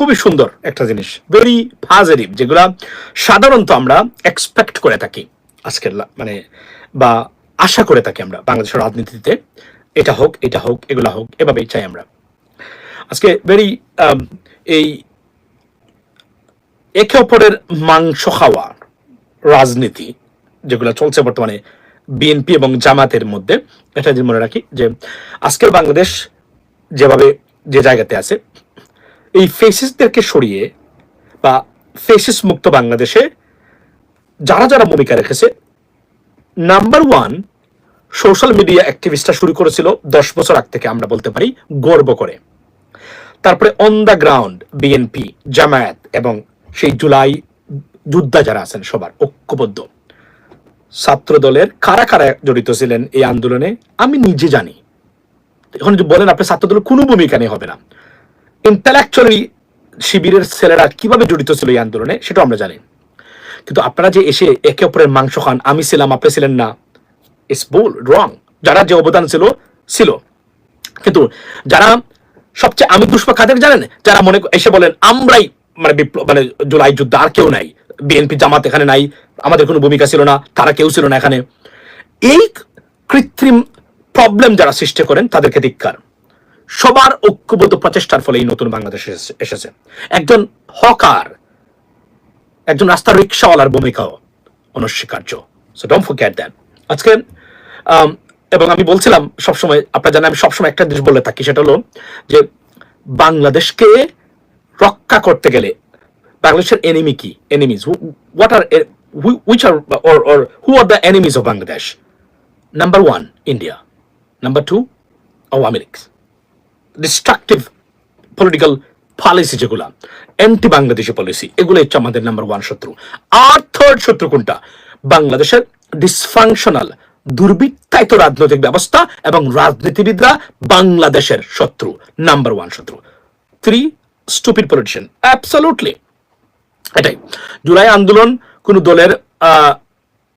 খুবই সুন্দর একটা জিনিস। ভেরি পজিটিভ যেগুলা সাধারণত আমরা এক্সপেক্ট করে থাকি। আজকের মানে বা আশা করে থাকি আমরা বাংলাদেশের রাজনীতিতে। এটা হোক এটা হোক, এগুলা হোক, এভাবেই চাই আমরা। আজকে ভেরি এই একে অপরের মাংস খাওয়া রাজনীতি যেগুলো চলছে বর্তমানে বিএনপি এবং জামাতের মধ্যে, এটা যদি মনে রাখি যে আজকের বাংলাদেশ যেভাবে যে জায়গাতে আছে এই ফেসিসদেরকে সরিয়ে বা ফেসিস মুক্ত বাংলাদেশে যারা যারা ভূমিকা রেখেছে নাম্বার ওয়ান সোশ্যাল মিডিয়া অ্যাক্টিভিস্টরা শুরু করেছিল দশ বছর আগ থেকে আমরা বলতে পারি, গর্ব করে। তারপরে on the ground BNP Jamaat এবং সেই জুলাই যোদ্ধা যারা আছেন সবার ঐক্যবদ্ধ। ছাত্র দলের কারা কারা জড়িত ছিলেন এই আন্দোলনে, আমি নিজে জানি। এখন যদি বলেন আপনি ছাত্র দলের কোনো ভূমিকা নেই হবে না। ইন্টালেকচুয়ালি শিবিরের ছেলেরা কীভাবে জড়িত ছিল এই আন্দোলনে সেটা আমরা জানি। কিন্তু আপনারা যে এসে একে অপরের মাংস খান, আমি ছিলাম, আপনি ছিলেন না ইটস বুল রং যারা যে অবদান ছিল ছিল। কিন্তু যারা সবচেয়ে আমি পুষ্পা কাদের জানেন? যারা মনে এসে বলেন, আমরাই মানে বিপ্লব মানে জুলাই যুদ্ধ, আর কেউ নাই। বিএনপি জামাত এখানে নাই, আমাদের কোনো ভূমিকা ছিল না, তারা কেউ ছিল না এখানে। এই কৃত্রিম প্রবলেম যারা সৃষ্টি করেন, তাদেরকে ধিক্কার। সবার ঐক্যবদ্ধ প্রচেষ্টার ফলে এই নতুন বাংলাদেশ এসেছে- একজন হকার, একজন রাস্তার রিক্সাওয়ালার ভূমিকাও অনস্বীকার্য। সো ডোন্ট ফরগেট দ্যাট আজকে এবং আমি বলছিলাম সবসময়, আপনারা জানেন আমি সবসময় একটা জিনিস বলে থাকি, সেটা হলো যে বাংলাদেশকে রক্ষা করতে গেলে বাংলাদেশের এনিমি কি? Enemies what are which are or who are the enemies of Bangladesh number one India number two Awami League destructive political policy যেগুলা অ্যান্টি বাংলাদেশি পলিসি এগুলো হচ্ছে আমাদের নাম্বার ওয়ান শত্রু। আর থার্ড শত্রু কোনটা? বাংলাদেশের ডিসফাংশনাল দুর্বৃত্তায়িত রাজনৈতিক ব্যবস্থা এবং রাজনীতিবিদরা বাংলাদেশের শত্রু নাম্বার ওয়ান শত্রু। থ্রি স্টুপিড পলিটিশিয়ান অ্যাবসলুটলি এটাই। জুলাই আন্দোলন কোন দলের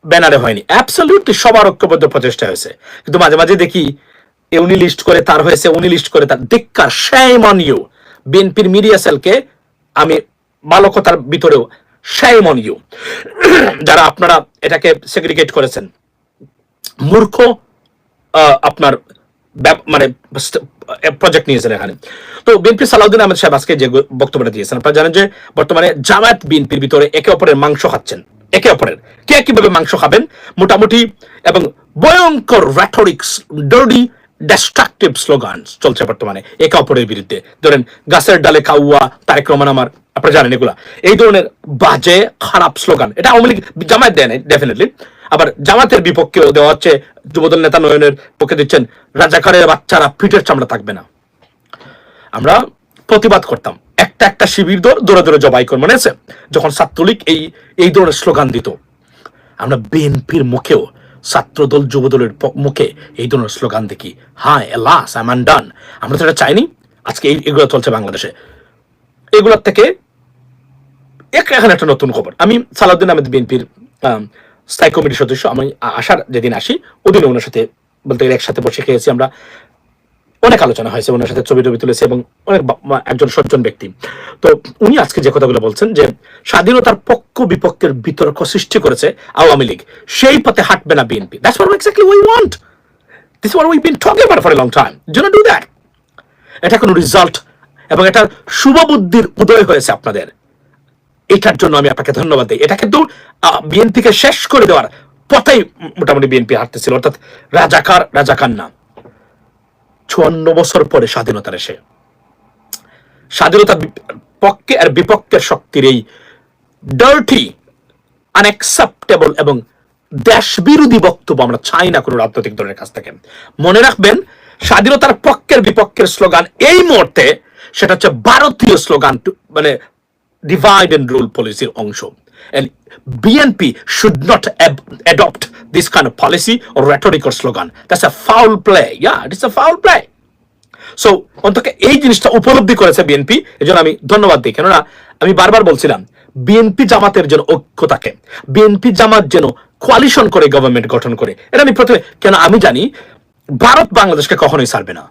ব্যানারে হয়নি। অ্যাবসলিউটলি সবার ঐক্যবদ্ধ প্রচেষ্টা হয়েছে। কিন্তু মাঝে মাঝে দেখি উনি লিস্ট করে তার হয়েছে, উনি লিস্ট করে তার। shame on you বিএনপির মিডিয়া সেলকে আমি ভিতরেও shame on you যারা আপনারা এটাকে সেগ্রিগেট করেছেন। মূর্খ আপনার মানে প্রজেক্ট নিয়েছেন এখানে। তো বিএনপি সালাউদ্দিন আহমেদ সাহেব আজকে যে বক্তব্যটা দিয়েছেন, আপনারা জানেন যে বর্তমানে জামায়াত বিএনপির ভিতরে একে অপরের মাংস খাচ্ছেন। একে অপরের। কে কীভাবে মাংস খাবেন? মোটামুটি এবং ভয়ঙ্কর র্যাথরিক্স ডার্ডি ডিস্ট্রাকটিভ স্লোগান চলছে বর্তমানে, একে অপরের বিরুদ্ধে। ধরেন, গাছের ডালে কাউয়া, তারেক রহমান আমার, আপনারা জানেন এগুলা। এই ধরনের বাজে, খারাপ স্লোগান এটা আওয়ামী লীগ জামায়াত দেয় নাই ডেফিনেটলি আবার জামাতের বিপক্ষেও দেওয়া হচ্ছে, যুবদল নেতা নয়নের পক্ষে দিচ্ছেন রাজাকারের বাচ্চারা পিঠের চামড়া থাকবে না। আমরা প্রতিবাদ করতাম, একটা একটা শিবির দৌড়, দৌড়ে দৌড়ে জবাই করে মনে আছে? যখন ছাত্রলীগ এই এই ধরনের স্লোগান দিত, আমরা বিএনপির মুখেও ছাত্রদল যুবদলের মুখে এই ধরনের স্লোগান দেখি। Hi lass I done. আমরা তো এটা চাইনি। আজকে এগুলো চলছে বাংলাদেশে। এগুলোর থেকে এক- এখানে একটা নতুন খবর। আমি সালাউদ্দিন আহমেদ বিএনপির স্থায়ী কমিটির সদস্য। আমি আসার যেদিন আসি ওদিন ওনার সাথে বলতে গেলে একসাথে বসে খেয়েছি আমরা। অনেক আলোচনা হয়েছে ওনার সাথে ছবি টবি তুলেছে এবং অনেক একজন সজ্জন ব্যক্তি। তো উনি আজকে যে কথাগুলো বলছেন যে স্বাধীনতার পক্ষ বিপক্ষের বিতর্ক সৃষ্টি করেছে আওয়ামী লীগ, সেই পথে হাঁটবে না BNP. That's exactly we want this we been talking about for a long time do not do that এটা কোনো রিজাল্ট এবং এটা শুভ বুদ্ধির উদয় হয়েছে আপনাদের। এটার জন্য আমি আপনাকে ধন্যবাদ দিই। এটা কিন্তু বিএনপিকে শেষ করে দেওয়ার পথেই মোটামুটি বিএনপি হাঁটতেছিল। অর্থাৎ রাজাকার রাজাকার না চুয়ান্ন বছর পরে স্বাধীনতার এসে। স্বাধীনতার বি- পক্ষে আর বিপক্ষের শক্তির এই ডার্টি আনএক্সেপ্টেবল এবং দেশ বিরোধী বক্তব্য আমরা চাই না কোনো রাজনৈতিক দলের কাছ থেকে। মনে রাখবেন, স্বাধীনতার পক্ষের বিপক্ষের স্লোগান এই মুহূর্তে সেটা হচ্ছে ভারতীয় স্লোগান মানে ডিভাইড এন্ড রুল পলিসির অংশ। Should not ab- adopt this kind of policy or rhetoric or slogan. That's a foul play. Yeah, it's a foul play. So অন্তকে এই জিনিসটা উপলব্ধি করেছে বিএনপি এই জন্য আমি ধন্যবাদ দিই কেননা আমি বারবার বলছিলাম বিএনপি জামাতের যেন ঐক্য থাকে বিএনপি জামাত যেন কোয়ালিশন করে গভর্নমেন্ট গঠন করে এটা আমি প্রথমে কেন আমি জানি ভারত বাংলাদেশকে কখনোই ছাড়বে না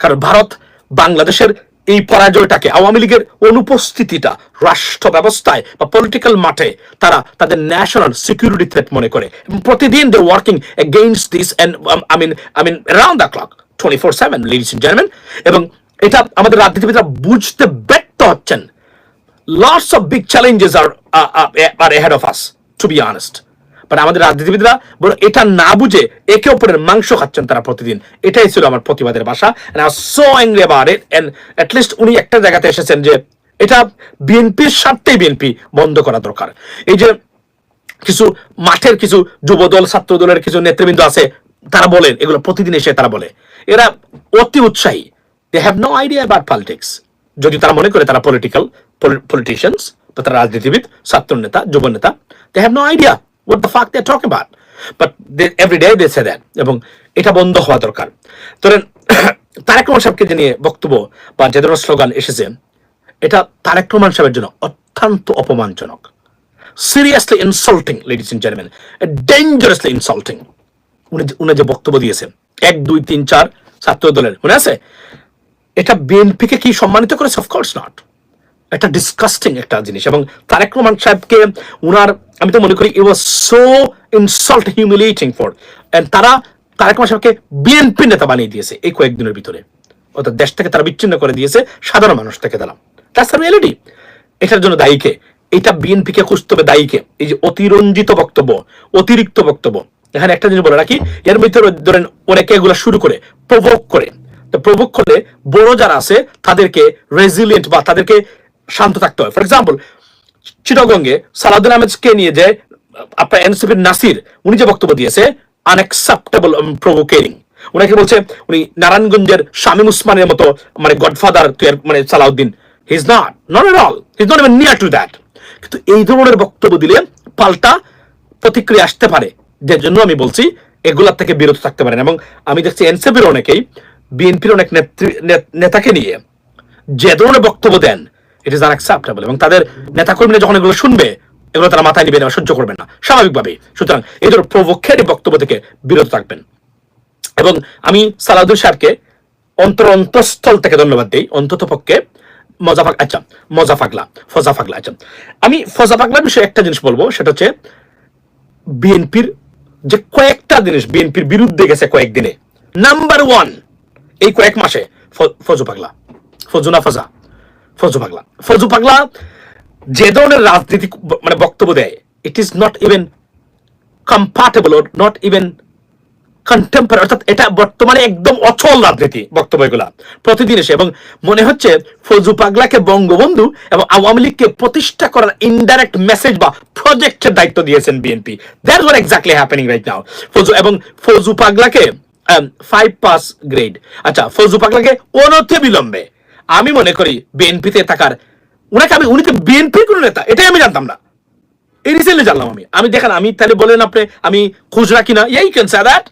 কারণ ভারত বাংলাদেশের এই পরাজয়টাকে আওয়ামী লীগের অনুপস্থিতিটা রাষ্ট্র ব্যবস্থায় বা পলিটিক্যাল মাঠে তারা তাদের ন্যাশনাল সিকিউরিটি থ্রেট মনে করে। প্রতিদিন they working against this and I mean I mean round the clock twenty four seven ladies gentleman এবং এটা আমাদের রাজনীতিবিদরা বুঝতে ব্যর্থ হচ্ছেন। Lots of big challenges are are ahead of us, to be honest. But আমাদের রাজনীতিবিদরা বলে এটা না বুঝে একে অপরের মাংস খাচ্ছেন তারা প্রতিদিন। এটাই ছিল আমার প্রতিবাদের ভাষা so angry about it at least উনি একটা জায়গাতে এসেছেন যে এটা বিএনপির স্বার্থেই বিএনপি বন্ধ করা দরকার। এই যে কিছু মাঠের কিছু যুবদল ছাত্র দলের কিছু নেতৃবৃন্দ আছে, তারা বলেন, এগুলো প্রতিদিন এসে তারা বলে। এরা অতি উৎসাহী। They have no idea about politics যদি তারা মনে করে তারা পলিটিক্যাল পলিটিশিয়ানস বা তারা রাজনীতিবিদ ছাত্র নেতা যুব নেতা they have no idea what the fuck they talk about but every day they say that এবং এটা বন্ধ হওয়া দরকার। ধরেন, তারেক রহমান সাহেবকে যে নিয়ে বক্তব্য বা যে ধরনের স্লোগান এসেছে, এটা তারেক রহমান সাহেবের জন্য অত্যন্ত অপমানজনক। Seriously insulting ladies and gentleman dangerously insulting উনি উনি যে বক্তব্য দিয়েছেন, এক, দুই, তিন, চার ছাত্র দলের মনে আছে? এটা বিএনপিকে কি সম্মানিত করেছে? অফকোর্স নট এটা ডিসকাস্টিং একটা জিনিস এবং তারেক রহমান সাহেবকে উনার, আমি তো মনে করি it was so insult humiliating for and তারা তারেক রহমান সাহেবকে বিএনপি নেতা বানিয়ে দিয়েছে এই কয়েকদিনের ভিতরে। অর্থাৎ দেশ থেকে তারা বিচ্ছিন্ন করে দিয়েছে, সাধারণ মানুষ থেকে তারা। দ্যাটস রিয়েলিটি এটার জন্য দায়ীকে এটা বিএনপিকে খুঁজতে হবে দায়ীকে এই যে অতিরঞ্জিত বক্তব্য, অতিরিক্ত বক্তব্য। এখানে একটা জিনিস বলে রাখি, এর ভিতরে ধরেন অনেকে এগুলো শুরু করে প্রভোগ করে। তো প্রভোগ করলে বড় যারা আছে, তাদেরকে রেজিলিয়েন্ট বা তাদেরকে শান্ত থাকতে হয়। ফর এক্সাম্পল চিটাগঙ্গে সালাউদ্দিন আহমেদকে নিয়ে যে আপনার এনসিপির নাসির, উনি যে বক্তব্য দিয়েছে আনএক্সেপ্টেবল প্রভোকেরিং উনাকে বলছে, উনি নারায়ণগঞ্জের শামীম উসমানের মতো মানে গডফাদার মানে Salahuddin. He is not not at all he is not even near to that কিন্তু এই ধরনের বক্তব্য দিলে পাল্টা প্রতিক্রিয়া আসতে পারে। যে জন্য আমি বলছি, এগুলার থেকে বিরত থাকতে পারেন। এবং আমি দেখছি এনসিপির অনেকেই, বিএনপির অনেক নেত্রী নেতাকে নিয়ে যে ধরনের বক্তব্য দেন ইট ইজ আনএক্সেপ্টেবল এবং তাদের নেতাকর্মীরা যখন এগুলো শুনবে, এগুলো তারা মাথায় নিবে না সহ্য করবে না। স্বাভাবিকভাবেই। সুতরাং এই ধরনের প্রভক্ষের বক্তব্য থেকে বিরত থাকবেন। এবং আমি সালাউদ্দিন সাহেবকে অন্তর অন্তঃস্থল থেকে ধন্যবাদ দিই, অন্তত পক্ষে মজা ফাগ আচ্ছা মজা ফাগলা, ফজা ফাগলা আচ্ছা। আমি ফজা ফাগলার বিষয়ে একটা জিনিস বলব, সেটা হচ্ছে বিএনপির যে কয়েকটা জিনিস, বিএনপির বিরুদ্ধে গেছে কয়েকদিনে। নাম্বার ওয়ান এই কয়েক মাসে ফজু পাগলা ফজু না ফজা। ফজু পাগলা। ফজু পাগলা যে ধরনের রাজনীতি মানে বক্তব্য দেয় it is not even comparable not even contemporary অর্থাৎ এটা বর্তমানে একদম অচল রাজনীতি বক্তব্য এগুলা। প্রতিদিন এসে এবং মনে হচ্ছে ফজু পাগলাকে বঙ্গবন্ধু এবং আওয়ামী লীগকে প্রতিষ্ঠা করার ইনডাইরেক্ট মেসেজ বা প্রজেক্টের দায়িত্ব দিয়েছেন BNP that war exactly happening right now Fazu এবং ফজু পাগলাকে ফাইভ পাস গ্রেড আচ্ছা ফজু পাগলাকে অনথে বিলম্বে আমি মনে করি বিএনপিতে থাকার, উনাকে আমি, উনি তো বিএনপির কোন নেতা, এটাই আমি জানতাম না। এই রিসেন্টলি জানলাম আমি। আমি দেখেন, আমি তাহলে বলেন আপনি, আমি খোঁজ রাখি না এই ক্যান সে দ্যাট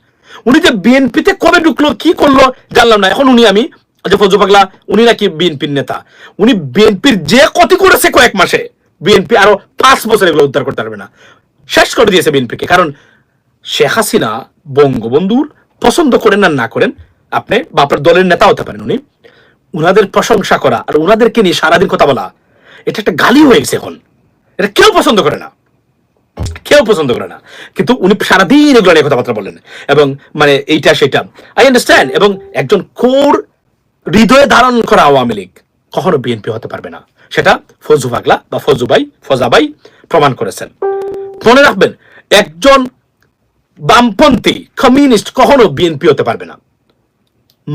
উনি যে বিএনপিতে কবে ঢুকলো, কি করল, জানলাম না। এখন উনি আমি, যে ফজু পাগলা, উনি নাকি বিএনপির নেতা। উনি বিএনপির যে ক্ষতি করেছে কয়েক মাসে, বিএনপি আরও পাঁচ বছর এগুলো উদ্ধার করতে পারবে না। শেষ করে দিয়েছে বিএনপিকে। কারণ শেখ হাসিনা বঙ্গবন্ধুর পছন্দ করেন আর না করেন, আপনি বা আপনার দলের নেতা হতে পারেন উনি। উনাদের প্রশংসা করা আর উনাদেরকে নিয়ে সারাদিন কথা বলা, এটা একটা গালি হয়ে গেছে এখন। এটা কেউ পছন্দ করে না। কেউ পছন্দ করে না। কিন্তু উনি সারাদিন এগুলো নিয়ে কথাবার্তা বললেন এবং মানে এইটা সেটা। আই আন্ডারস্ট্যান্ড এবং একজন কোর হৃদয়ে ধারণ করা আওয়ামী লীগ কখনো বিএনপি হতে পারবে না। সেটা ফজু পাগলা বা ফজুবাই ফজাবাই প্রমাণ করেছেন। মনে রাখবেন, একজন বামপন্থী কমিউনিস্ট কখনো বিএনপি হতে পারবে না।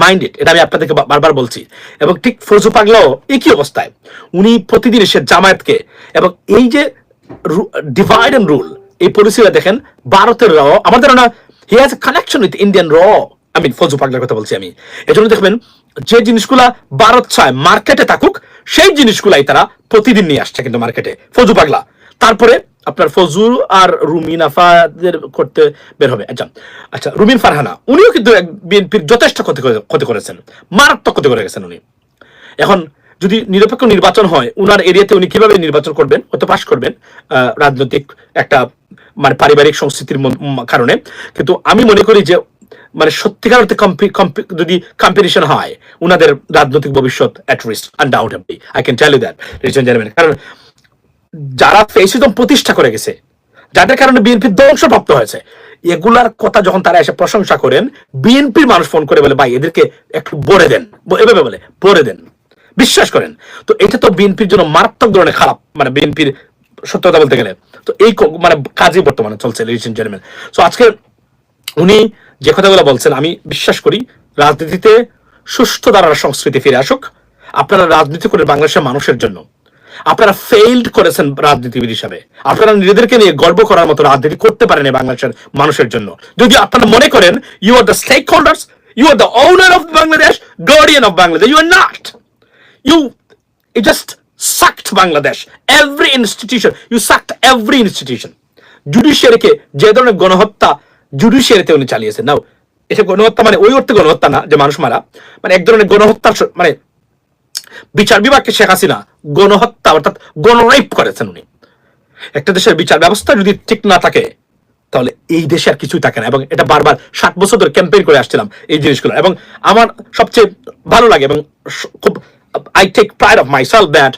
মাইন্ডেড এটা আমি আপনাদেরকে বারবার বলছি। এবং ঠিক ফজু পাগলাও একই অবস্থায়। উনি প্রতিদিন এসে জামায়াতকে এবং এই যে ডিভাইড অ্যান্ড রুল এই পলিসিটা দেখেন, ভারতের র, আমাদের না he has connection with Indian র। আমি ফজু পাগলার কথা বলছি আমি। এজন্য দেখবেন, যে জিনিসগুলা ভারত চায় মার্কেটে থাকুক, সেই জিনিসগুলাই তারা প্রতিদিন নিয়ে আসছে কিন্তু মার্কেটে ফজু পাগলা তারপরে আপনার ফজু আর রুমিন আফাদের করতে বের হবে। আচ্ছা আচ্ছা রুমিন ফারহানা, উনিও কিন্তু বিএনপির যথেষ্ট ক্ষতি ক্ষতি করেছেন। মারাত্মক ক্ষতি করে গেছেন উনি। এখন যদি নিরপেক্ষ নির্বাচন হয়, উনার এরিয়াতে উনি কীভাবে নির্বাচন করবেন হয়তো পাশ করবেন রাজনৈতিক একটা মানে পারিবারিক সংস্কৃতির কারণে। কিন্তু আমি মনে করি যে মানে সত্যিকার অর্থে যদি কম্পিটিশন হয়, উনাদের রাজনৈতিক ভবিষ্যৎ at risk undoubtedly I can tell you that কারণ যারা ফেসিজম প্রতিষ্ঠা করে গেছে, যাদের কারণে বিএনপি ধ্বংসপ্রাপ্ত হয়েছে, এগুলার কথা যখন তারা এসে প্রশংসা করেন, বিএনপির মানুষ ফোন করে বলে, ভাই, এদেরকে একটু বলে দেন। এভাবে বলে বলে দেন। বিশ্বাস করেন। তো এটা তো বিএনপির জন্য মারাত্মক ধরনের খারাপ মানে বিএনপির সত্যতা বলতে গেলে। তো এই মানে কাজই বর্তমানে চলছে লিজন জেন্টলম্যান তো আজকে উনি যে কথাগুলো বলছেন, আমি বিশ্বাস করি, রাজনীতিতে সুস্থ ধারার সংস্কৃতি ফিরে আসুক। আপনারা রাজনীতি করে বাংলাদেশের মানুষের জন্য আপনারা ফেইল্ড করেছেন রাজনীতিবিদ হিসাবে আপনারা নিজেদেরকে নিয়ে গর্ব করার মতো রাজনীতি করতে পারেন বাংলাদেশের মানুষের জন্য যদি আপনারা মনে করেন you are the stakeholders you are the owner of Bangladesh guardian of Bangladesh you are not you you just sucked Bangladesh. Every institution, you sucked every institution. জুডিশিয়ারিকে যে ধরনের গণহত্যা জুডিশিয়ারিতে উনি চালিয়েছেন নাও এটা গণহত্যা মানে ওই অর্থে গণহত্যা না যে মানুষ মারা মানে এক ধরনের গণহত্যার মানে বিচার বিভাগকে শেখ হাসিনা গণহত্যা, অর্থাৎ গণরেপ করেছেন উনি। একটা দেশের বিচার ব্যবস্থা যদি ঠিক না থাকে, তাহলে এই দেশে আর কিছুই থাকে না। এবং এটা বারবার ষাট বছর ধরে ক্যাম্পেইন করে আসছিলাম এই জিনিসগুলো। এবং আমার সবচেয়ে ভালো লাগে এবং খুব I take pride of myself that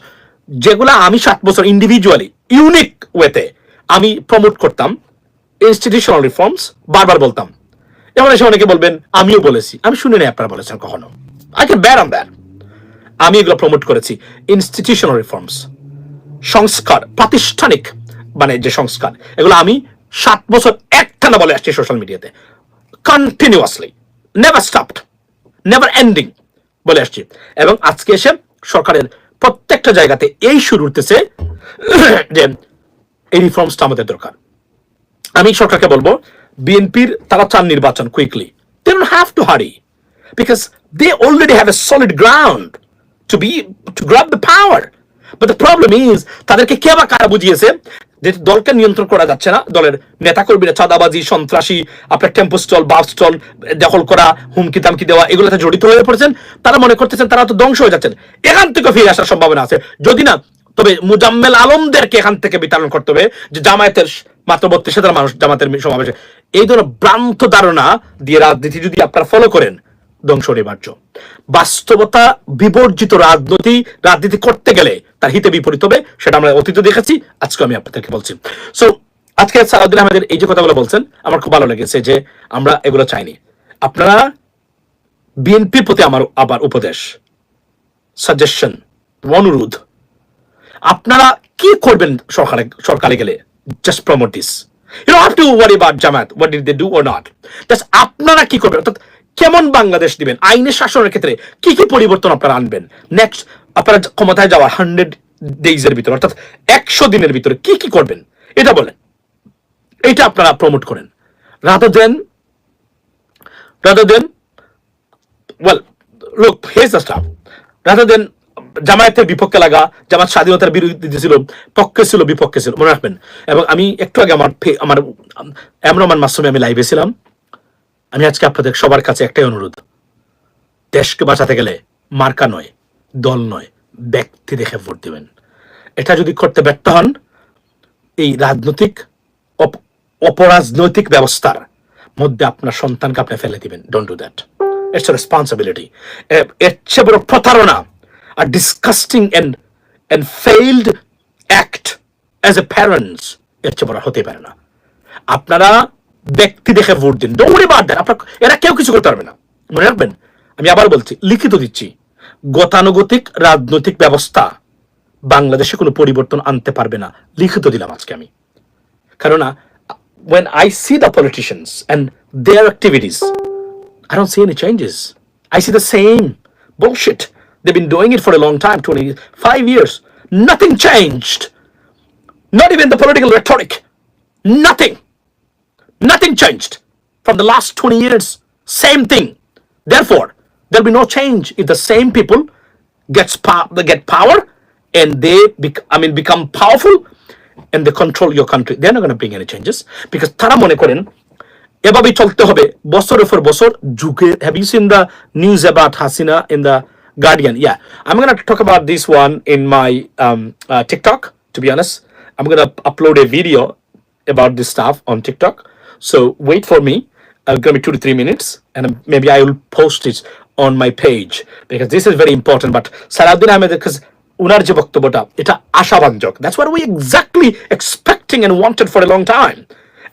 যেগুলো আমি সাত বছর ইন্ডিভিজুয়ালি ইউনিক ওয়েতে আমি প্রমোট করতাম ইনস্টিটিউশনাল রিফর্মস বারবার বলতাম। এমন এসে অনেকে বলবেন, আমিও বলেছি। আমি শুনি নাই আপনারা বলেছেন কখনো। I can bet on that আমি এগুলো প্রমোট করেছি। ইনস্টিটিউশনাল রিফর্মস সংস্কার, প্রাতিষ্ঠানিক মানে যে সংস্কার, এগুলো আমি সাত বছর একটানা বলে আসছি সোশ্যাল মিডিয়াতে continuously never stopped never ending বলে আসছি। এবং আজকে এসে সরকারের প্রত্যেকটা জায়গাতে এই শুরু উঠতেছে যে এই রিফর্মসটা আমাদের দরকার। আমি সরকারকে বলব বিএনপির তারা চান নির্বাচন quickly they have to hurry because they already have a solid ground to be to grab the power but the problem is তাদেরকে কে বা কারা বুঝিয়েছে? যে দলকে নিয়ন্ত্রণ করা যাচ্ছে না, দলের নেতাকর্মীরা চাঁদাবাজি, সন্ত্রাসী, আপনার টেম্পো স্টল বাস স্টল দখল করা, হুমকি তামকি দেওয়া, এগুলোতে জড়িত হয়ে পড়েছেন। তারা মনে করতেছেন তারা তো ধ্বংস হয়ে যাচ্ছেন। এখান থেকে ফিরে আসার সম্ভাবনা আছে। যদি না, তবে মুজাম্মেল আলমদেরকে এখান থেকে বিতরণ করতে হবে। যে জামায়াতের মাত্র বত্রিশ হাজার মানুষ জামাতের সমাবেশে। এই ধরনের ভ্রান্ত ধারণা দিয়ে রাজনীতি যদি আপনারা ফলো করেন ধ্বংস অনিবার্য। বাস্তবতা বিবর্জিত রাজনীতি রাজনীতি করতে গেলে তার হিতে বিপরীত হবে, সেটা আমরা অতীতে দেখেছি, আজকে আমি আপনাদেরকে বলছি। সো আজকে সালাউদ্দিন আহমেদের এই যে কথাগুলো বলছেন, আমার খুব ভালো লেগেছে যে আমরা এগুলো চাইনি। আপনারা বিএনপির প্রতি আমার আবার উপদেশ সাজেশন অনুরোধ। আপনারা কি করবেন সরকারে সরকারে গেলে? Just promote this you have to worry about Jamaat what did they do or not just আপনারা কি করবেন? অর্থাৎ কেমন বাংলাদেশ দিবেন? আইনের শাসনের ক্ষেত্রে কি কি পরিবর্তন আপনারা আনবেন? নেক্সট আপনারা ক্ষমতায় যাওয়ার হান্ড্রেড ডেইজের ভিতরে অর্থাৎ একশো দিনের ভিতরে কি কি করবেন? এটা বলেন। এটা আপনারা প্রমোট করেন। Rather than rather than well, look, here's the stuff. Rather than জামায়াতের বিপক্ষে লাগা জামাত স্বাধীনতার বিরোধী ছিল পক্ষে ছিল বিপক্ষে ছিল মনে রাখবেন। এবং আমি একটু আগে আমার আমার এমরমান মাসুমে আমি লাইভে ছিলাম। আমি আজকে আপনাদের সবার কাছে একটাই অনুরোধ। দেশকে বাঁচাতে গেলে মার্কা নয়, দল নয়, ব্যক্তি দেখে ভোট দিবেন। এটা যদি করতে ব্যর্থ হন, এই রাজনৈতিক অপরাজনৈতিক ব্যবস্থার মধ্যে আপনার সন্তানকে আপনি ফেলে দিবেন। Don't do that it's responsibility এর চেয়ে বড় প্রতারণা আর disgusting and and failed act as a parents এর চেয়ে বড় হতে পারে না। আপনারা ব্যক্তি দেখে ভোট দিন দৌড়ে বাদ দেন আপনার এরা কেউ কিছু করতে পারবে না মনে রাখবেন আমি আবার বলছি লিখিত দিচ্ছি গতানুগতিক রাজনৈতিক ব্যবস্থা বাংলাদেশে কোনো পরিবর্তন আনতে পারবে না লিখিত দিলাম আজকে আমি কেননা when I see the politicians and their activities, I don't see any changes. I see the same bullshit. They've been doing it for a long time 25 years. Nothing changed. Not even the political rhetoric. Nothing. Nothing changed from the last 20 years. Same thing. Therefore, there'll be no change if the same people gets pow- they get power and they bec- I mean become powerful and they control your country. They're not going to bring any changes because তারা মনে করেন এভাবেই চলতে হবে বছরের পর বছর যুগে have you seen the news about Hasina in the Guardian yeah I'm going to talk about this one in my um, uh, TikTok to be honest I'm going to upload a video about this stuff on TikTok So wait for me uh, give me two to three minutes, and maybe I will post it on my page because this is very important. But Salahuddin Ahmed, because উনার যে বক্তব্যটা এটা আশাবাঞ্জক that's what we exactly expecting and wanted for a long time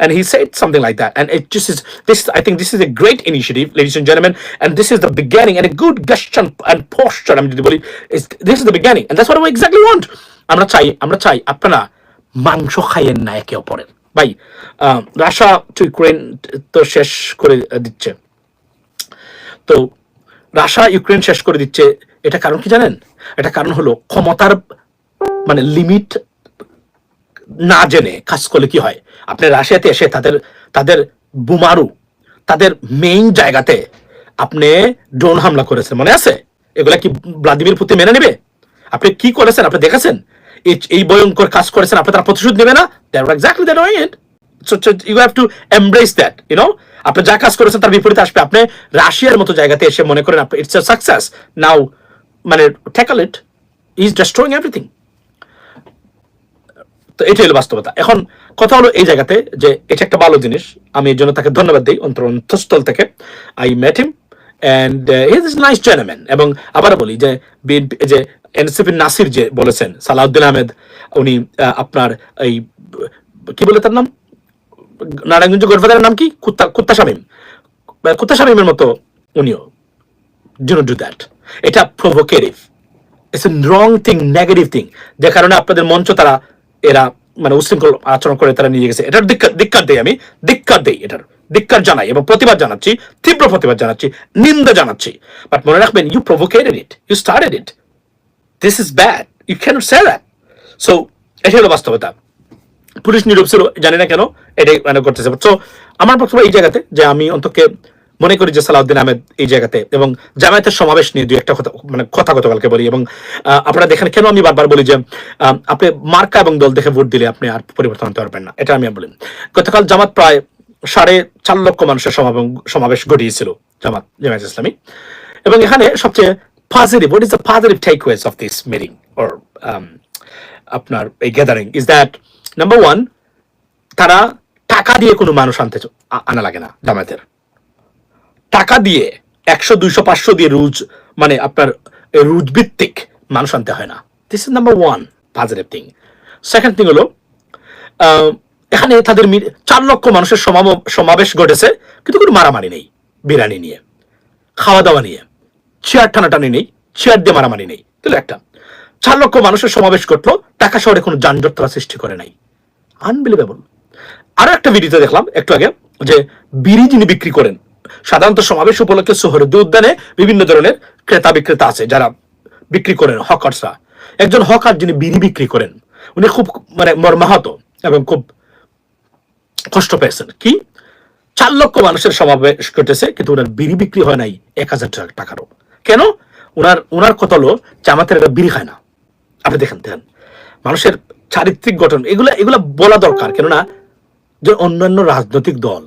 and he said something like that and it just is this i think this is a great initiative ladies and gentlemen and this is the beginning and a good gesture and posture যদি বলি is this is the beginning and that's what we exactly want আমরা চাই আমরা চাই আপনারা মাংস খাইয়েন না ভাই রাশা টু ইউক্রেন তো শেষ করে দিচ্ছে। তো রাশা ইউক্রেন শেষ করে দিচ্ছে, এটা কারণ কি জানেন? এটা কারণ হলো ক্ষমতার মানে লিমিট না জেনে কাজ করলে কি হয়? আপনি রাশিয়াতে এসে তাদের তাদের বুমারু, তাদের মেইন জায়গাতে আপনি ড্রোন হামলা করেছেন, মনে আছে? এগুলা কি ভ্লাদিমির পুতিন মেনে নেবে? আপনি কি করেছেন? আপনি দেখেছেন? এই ভয়ঙ্কর কাজ করেছেন আপনি তারা প্রতিশোধ নেবে না? That exactly that so, so you have to embrace that you know? আপনি যা কাজ করেছেন তার বিপরীতে আসবে। আপনি রাশিয়ার মতো জায়গাতে এসে মনে করেন ইটস এ সাকসেস নাও মানে tackle it is destroying everything তো এটাই হলো বাস্তবতা। এখন কথা হলো এই জায়গাতে যে এটা একটা ভালো জিনিস। আমি এর জন্য তাকে ধন্যবাদ দিই অন্তর অন্তঃস্থল থেকে। I met him and is is nice gentleman এবং আবার বলি যে BNP যে এনসিপি নাসির যে বলেছেন, সালাউদ্দিন আহমেদ, উনি আপনার এই, কি বলে তার নাম? নারায়ণগঞ্জ গডফাদারের নাম কি? কুত্তা কুত্তা শামীম। কুত্তা শামীমের মতো উনিও ডু ডু দ্যাট। এটা provocative it's wrong thing negative thing যে কারণে আপনাদের মঞ্চ তারা, এরা মানে উশৃঙ্খল আচরণ করে তারা নিয়ে গেছে। এটার ধিক্কার দেই আমি। ধিক্কার দেই এটার। ধিক্কার জানাই এবং প্রতিবাদ জানাচ্ছি, তীব্র প্রতিবাদ জানাচ্ছি, নিন্দা জানাচ্ছি। বাট মনে রাখবেন you provocated it you started it this is bad you can't say that so এটা হলো বাস্তবতা। পুলিশ নীরব ছিল জানি না কেন এটাই মানে করতেছে। তো আমার বক্তব্য এই জায়গাতে যে আমি অন্তকে মনে করি যে সালাউদ্দিন আহমেদ এই জায়গাতে এবং জামায়াতের সমাবেশ নিয়ে দুই একটা কথা মানে কথা গতকালকে বলি এবং আপনারা দেখেন কেন আমি বারবার বলি যে আপনি মার্কা এবং দল দেখে ভোট দিলে আপনি আর পরিবর্তন আনতে পারবেন না। এটা আমি বলি গতকাল জামাত প্রায় সাড়ে চার লক্ষ মানুষের সমাবেশ ঘটিয়েছিল, জামাত, জামায়াত ইসলামী। এবং এখানে সবচেয়ে positive what is the positive takeaways of this meeting or আপনার এই gathering is that number one তারা টাকা দিয়ে কোনো মানুষ আনতে আনা লাগে না জামায়াতের। টাকা দিয়ে একশো, দুইশো, পাঁচশো দিয়ে রুজ মানে আপনার রুজ ভিত্তিক মানুষ আনতে হয় না। This is number one positive thing second thing হলো এখানে তাদের চার লক্ষ মানুষের সমাব- সমাবেশ ঘটেছে, কিন্তু কোনো মারামারি নেই, বিরিয়ানি নিয়ে, খাওয়া দাওয়া নিয়ে। চেয়ার টানাটানি নেই চেয়ার দিয়ে মারামারি নেই। তাহলে একটা, চার লক্ষ মানুষের সমাবেশ ঘটলো ঢাকা শহরে কোনো যানজট তারা সৃষ্টি করে নাই। আনবিলিভেবল আরও একটা ভিডিওতে দেখলাম, একটু আগে, যে বিড়ি যিনি বিক্রি করেন, সাধারণত সমাবেশ উপলক্ষে সোহরদ্দি উদ্যানে বিভিন্ন ধরনের ক্রেতা বিক্রেতা আছে, যারা বিক্রি করেন, হকার্সরা। একজন হকার যিনি বিড়ি বিক্রি করেন, উনি খুব মানে মর্মাহত এবং খুব কষ্ট পেয়েছেন। কি? চার লক্ষ মানুষের সমাবেশ ঘটেছে, কিন্তু ওনার বিড়ি বিক্রি হয় নাই এক হাজার টাকা- টাকারও। কেন? ওনার ওনার কত হলো জামাতের একটা বিড়ি খায় না? আপনি দেখেন দেখেন। মানুষের চারিত্রিক গঠন, এগুলা এগুলা বলা দরকার। কেননা, যে অন্যান্য রাজনৈতিক দল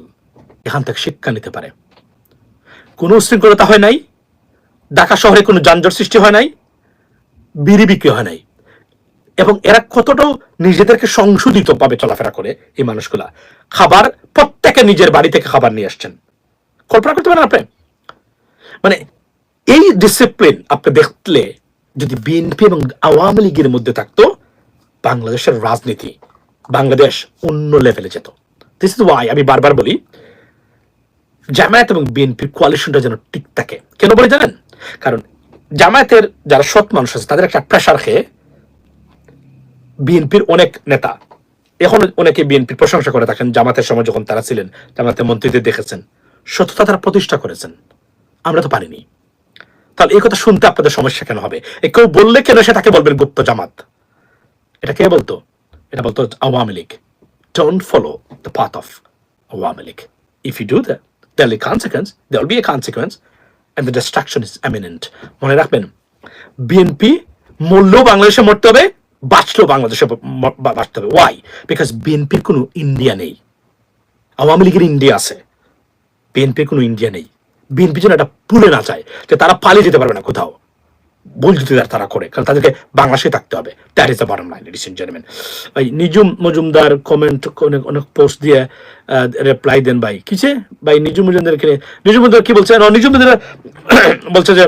এখান থেকে শিক্ষা নিতে পারে। কোনো উশৃঙ্খলতা হয় নাই, ঢাকা শহরে কোনো যানজট সৃষ্টি হয় নাই, বিড়ি বিক্রি হয় নাই। এবং এরা কতটাও নিজেদেরকে সংশোধিত ভাবে চলাফেরা করে এই মানুষগুলা। খাবার, প্রত্যেকে নিজের বাড়ি থেকে খাবার নিয়ে আসছেন। কল্পনা করতে পারেন আপনি? মানে এই ডিসিপ্লিন আপনি দেখলে যদি বিএনপি এবং আওয়ামী লীগের মধ্যে থাকতো, বাংলাদেশের রাজনীতি, বাংলাদেশ অন্য লেভেলে যেত। দিস ইজ ওয়াই আমি বারবার বলি, জামায়াত এবং বিএনপির কোয়ালিশনটা যেন ঠিক থাকে। কেন বলে জানেন? কারণ জামায়াতের যারা সৎ মানুষ আছে, তাদের একটা প্রেশার খেয়ে বিএনপির অনেক নেতা, এখন অনেকে বিএনপির প্রশংসা করে থাকেন, জামাতের সময় যখন তারা ছিলেন, জামাতের মন্ত্রীদের দেখেছেন সত্যতা তারা প্রতিষ্ঠা করেছেন। আমরা তো পারিনি। তাহলে এই কথা শুনতে আপনাদের সমস্যা কেন হবে? কেউ বললে কেন সে তাকে বলবেন গুপ্ত জামাত? এটা কে বলতো? এটা বলতো Awami League. Don't follow the path of Awami League. If you do that there will be consequence, there will be a consequence, and the মনে রাখবেন বিএনপি মরলেও বাংলাদেশে মরতে হবে, বাঁচলেও বাংলাদেশে বাঁচতে হবে। ওয়াই বিকজ বিএনপির কোনো ইন্ডিয়া নেই। আওয়ামী লীগের ইন্ডিয়া আছে। বিএনপির কোনো ইন্ডিয়া নেই। বিএনপি যেন এটা ভুলে না যায় যে তারা পালিয়ে যেতে পারবে না কোথাও। ভুল যদি তারা করে, কারণ তাদেরকে বাংলাদেশে থাকতে হবে। That is the bottom line ladies and gentleman ভাই নিজুম মজুমদার কমেন্ট অনেক অনেক পোস্ট দিয়ে রিপ্লাই দেন ভাই। কিছে ভাই, নিজুম মজুমদারকে নিজুম মজুমদার কি বলছে? নিজুম মজুমদার বলছে যে,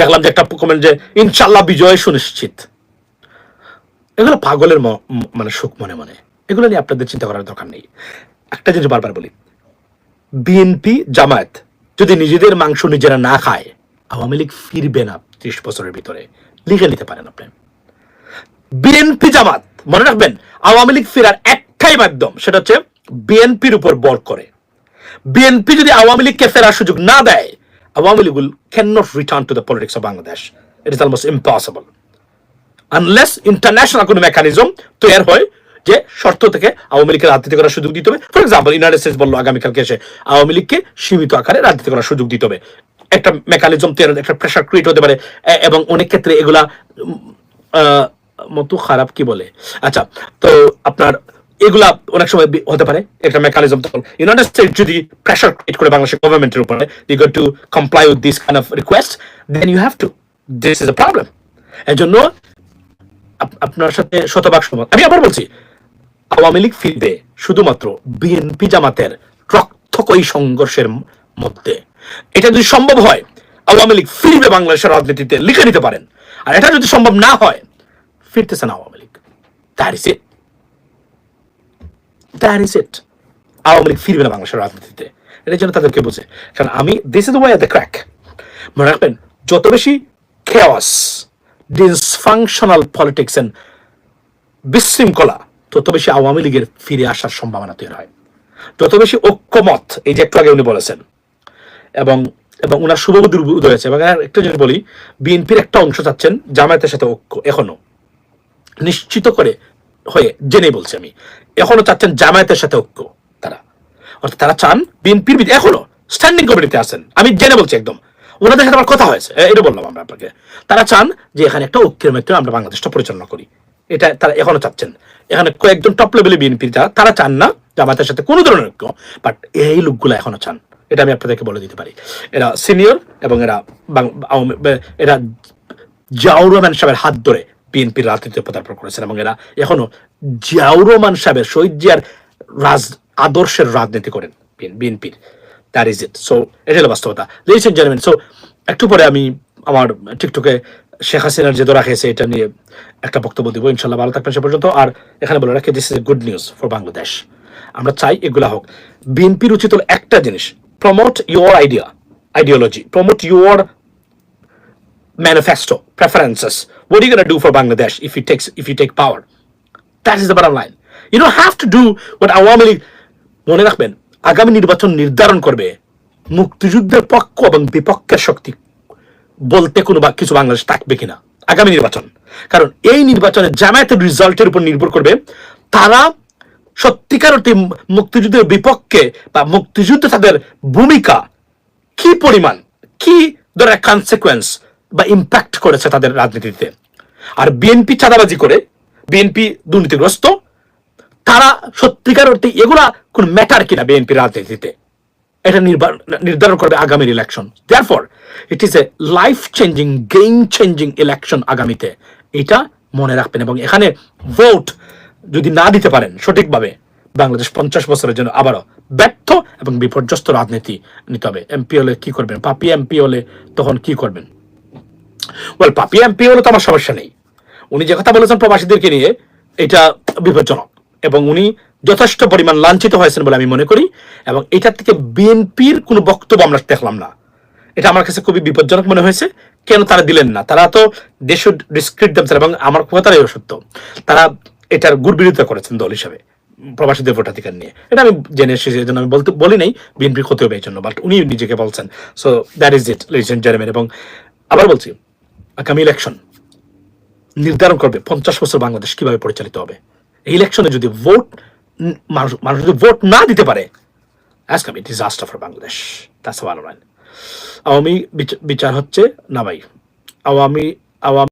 দেখলাম যে একটা কমেন্ট যে ইনশাল্লাহ বিজয় সুনিশ্চিত। এগুলো পাগলের মানে সুখ মনে মনে। এগুলো নিয়ে আপনাদের চিন্তা করার দরকার নেই। একটা জিনিস বারবার বলি। বিএনপি জামায়াত যদি নিজেদের মাংস নিজেরা না খায়, আওয়ামী লীগ ফিরবে না ত্রিশ বছরের ভিতরে। লিখে নিতে পারেন আপনি। বিএনপি জামাত, মনে রাখবেন, আওয়ামী লীগ ফেরার একটাই মাধ্যম, সেটা হচ্ছে বিএনপির উপর বল করে। বিএনপি যদি আওয়ামী লীগকে ফেরার সুযোগ না দেয়, Awami League will can not return to the politics of Bangladesh it is almost impossible unless international কোনো মেকানিজম তৈরি হয় যে শর্ত থেকে আওয়ামী লীগকে রাজনীতি করার সুযোগ দিতে হবে। ফর এক্সাম্পল ইউনাইটেড স্টেটস বলল আগামীকালকে এসে আওয়ামী লীগকে সীমিত আকারে রাজনীতি করার সুযোগ দিতে হবে। একটা মেকানিজম তৈরি একটা প্রেশার ক্রিয়েট হতে পারে। এবং অনেক ক্ষেত্রে এগুলা মতো খারাপ কি বলে? আচ্ছা তো আপনার এগুলা অনেক সময় হতে পারে। একটা মেকানিজম তখন। ইউনাইটেড স্টেট যদি প্রেশার ক্রিয়েট করে বাংলাদেশের গভর্নমেন্টের উপরে you got to comply with this kind of request then you have to this is a problem এর জন্য আপনার সাথে শতভাগ সহমত। আমি আবার বলছি আওয়ামী লীগ ফিরবে শুধুমাত্র বিএনপি জামাতের রক্তকয়ী সংঘর্ষের মধ্যে। এটা যদি সম্ভব হয়, আওয়ামী লীগ ফিরবে বাংলাদেশের রাজনীতিতে, লিখে নিতে পারেন। আর এটা যদি সম্ভব না হয়, ফিরতেছে না Awami League. That is it that is it Awami League ফিরবে না বাংলাদেশের রাজনীতিতে। এটার জন্য তাদেরকে বুঝে। কারণ আমি this is why the crack মনে রাখবেন, যত বেশি খেয়াস ডিসফাংশনাল পলিটিক্স এন্ড বিশৃঙ্খলা তত বেশি আওয়ামী লীগের ফিরে আসার সম্ভাবনা তৈরি হয়। তত বেশি ঐক্যমত, এই যে একটু আগে উনি বলেছেন, এবং এবং ওনার শুভবুদ্ধির উদয় হয়েছে। এবং একটা জিনিস বলি, বিএনপির একটা অংশ চাচ্ছেন জামায়াতের সাথে ঐক্য, এখনও। নিশ্চিত করে হয়ে জেনে বলছি আমি, এখনও চাচ্ছেন জামায়াতের সাথে ঐক্য তারা। অর্থাৎ তারা চান বিএনপির এখনও স্ট্যান্ডিং কমিটিতে আছেন। আমি জেনে বলছি একদম। ওনাদের সাথে আমার কথা হয়েছে এটা বললাম আমরা আপনাকে। তারা চান যে এখানে একটা ঐক্যের মাধ্যমে আমরা বাংলাদেশটা পরিচালনা করি। এটা তারা এখনও চাচ্ছেন। এখানে কয়েকজন টপ লেভেলে বিএনপির যারা, তারা চান না জামাতের সাথে কোনো ধরনের ঐক্য বাট এই লোকগুলো এখনও চান। এটা আমি আপনাদেরকে বলে দিতে পারি। এরা সিনিয়র এবং এরা এরা জিয়াউর রহমান সাহেবের হাত ধরে বিএনপির রাজনীতিতে পদার্পণ করেছেন এবং এরা এখনও জিয়াউর রহমান সাহেবের শহীদ জিয়ার রাজ আদর্শের রাজনীতি করেন বিএনপির দ্যাট ইজ ইট সো এটা হলো বাস্তবতা। লেডিস এন্ড জেন্টলম্যান সো একটু পরে আমি আমার টিকটকে শেখ হাসিনার যে দোরা খেয়েছে এটা নিয়ে একটা বক্তব্য দিব, ইনশাল্লাহ ভালো থাকবেন সে পর্যন্ত। আর এখানে বলে রাখি this is good news for Bangladesh আমরা চাই এগুলা হোক। বিএনপির উচিত হলো একটা জিনিস promote your idea ideology promote your manifesto, preferences what are you going to do for bangladesh if you takes if you take power? That is the bottom line you don't have to Awami League মনে রাখবেন, আগামী নির্বাচন নির্ধারণ করবে, মুক্তিযুদ্ধের পক্ষ এবং বিপক্ষের শক্তি বলতে কোনো বা কিছু বাংলাদেশ থাকবে কিনা? আগামী নির্বাচন। কারণ এই নির্বাচনে জামায়াতের রেজাল্টের উপর নির্ভর করবে তারা সত্যিকার অর্থে মুক্তিযুদ্ধের বিপক্ষে বা মুক্তিযুদ্ধে তাদের ভূমিকা কি পরিমাণ, কি ধরনের কনসিকুয়েন্স বা ইম্প্যাক্ট করেছে তাদের রাজনীতিতে। আর বিএনপি চাঁদাবাজি করে বিএনপি দুর্নীতিগ্রস্ত, তারা সত্যিকার অর্থে এগুলা কোন ম্যাটার কিনা বিএনপি রাজনীতিতে? এটা নির্ধারণ করবে আগামীর election therefore it is a life changing game changing election আগামীতে। এটা মনে রাখবেন এবং এখানে ভোট যদি না দিতে পারেন সঠিকভাবে, বাংলাদেশ পঞ্চাশ বছরের জন্য আবারও ব্যর্থ এবং বিপর্যস্ত রাজনীতি নিতে হবে। এমপি হলে কি করবেন? পাপি এমপি হলে তখন কি করবেন? ওয়েল পাপি এমপি হলে তো আমার সমস্যা নেই। উনি যে কথা বলেছেন প্রবাসীদেরকে নিয়ে, এটা বিপজ্জনক। এবং উনি যথেষ্ট পরিমাণ লাঞ্ছিত হয়েছেন বলে আমি মনে করি, এবং এটার থেকে বিএনপির কোনো বক্তব্য আমরা দেখলাম না। এটা আমার কাছে খুবই বিপজ্জনক মনে হয়েছে, কেন তারা দিলেন না? তারা তো দে শুড ডিসক্রিট দেমসেল এবং আমার কথাটাই সত্য তারা এটার গুড় বিরোধিতা করেছেন দল হিসাবে, প্রবাসীদের ভোটাধিকার নিয়ে। এটা আমি জেনে এসেছি এই জন্য আমি বলতে বলি নাই, বিএনপির ক্ষতি হবে এই জন্য বাট উনি নিজেকে বলছেন। So that is it ladies and gentleman এবং আবার বলছি, আগামী ইলেকশন নির্ধারণ করবে পঞ্চাশ বছর বাংলাদেশ কীভাবে পরিচালিত হবে? ইলেকশনে যদি ভোট মানুষ মানুষ যদি ভোট না দিতে পারে ডিজাস্টার ফর বাংলাদেশ তার ভালো আওয়ামী বিচা- বিচার হচ্ছে না ভাই। আওয়ামী আওয়ামী